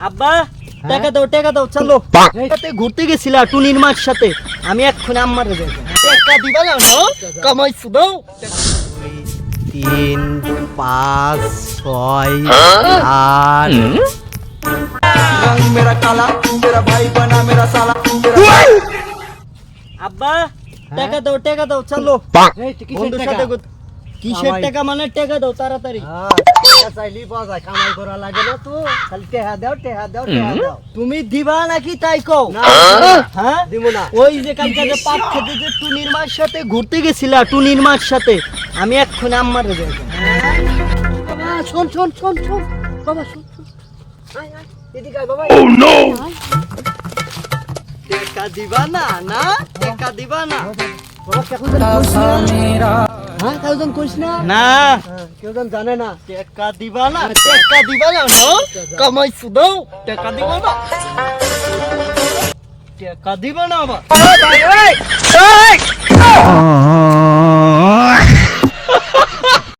আব্বা টাকা দাও টাকা দাও চলো। ঘুরতে গেছিলা টুনির মার সাথে। আমি এখন আম্মার টাকা দিবা না কামাইছো দাও। তিন পাঁচ ছয় আট। মেরা কালা ভাই বানা মেরা সালা আব্বা হ্যাঁ? টাকা দাও টাকা দাও চলো। বন্ধুর সাথে কিসের টাকা মানে টাকা দাও তাড়াতাড়ি হ্যাঁ, টাকা চাইলেই পাওয়া যায় কামাই করা লাগে না তো খালি টেহা দাও টেহা দাও টেহা দাও তুমি দিবা নাকি তাই কও হ্যাঁ দিব না ওই যে কালকে যে খেতে যে টুনির মার সাথে ঘুরতে গেছিলা টুনির মার সাথে আমি এক্ষুনি আম্মার বাবা শোন শোন শোন শোন বাবা শোন দিবা না না টাকা দিবা না বাবা কেউ না। হ্যাঁ কেউ যেন করিস না না হ্যাঁ, কেউ যেন জানে না টাকা দিবা না টাকা দিবা না না কামাইছো দাও টাকা দিবা না টাকা দিবা না আবার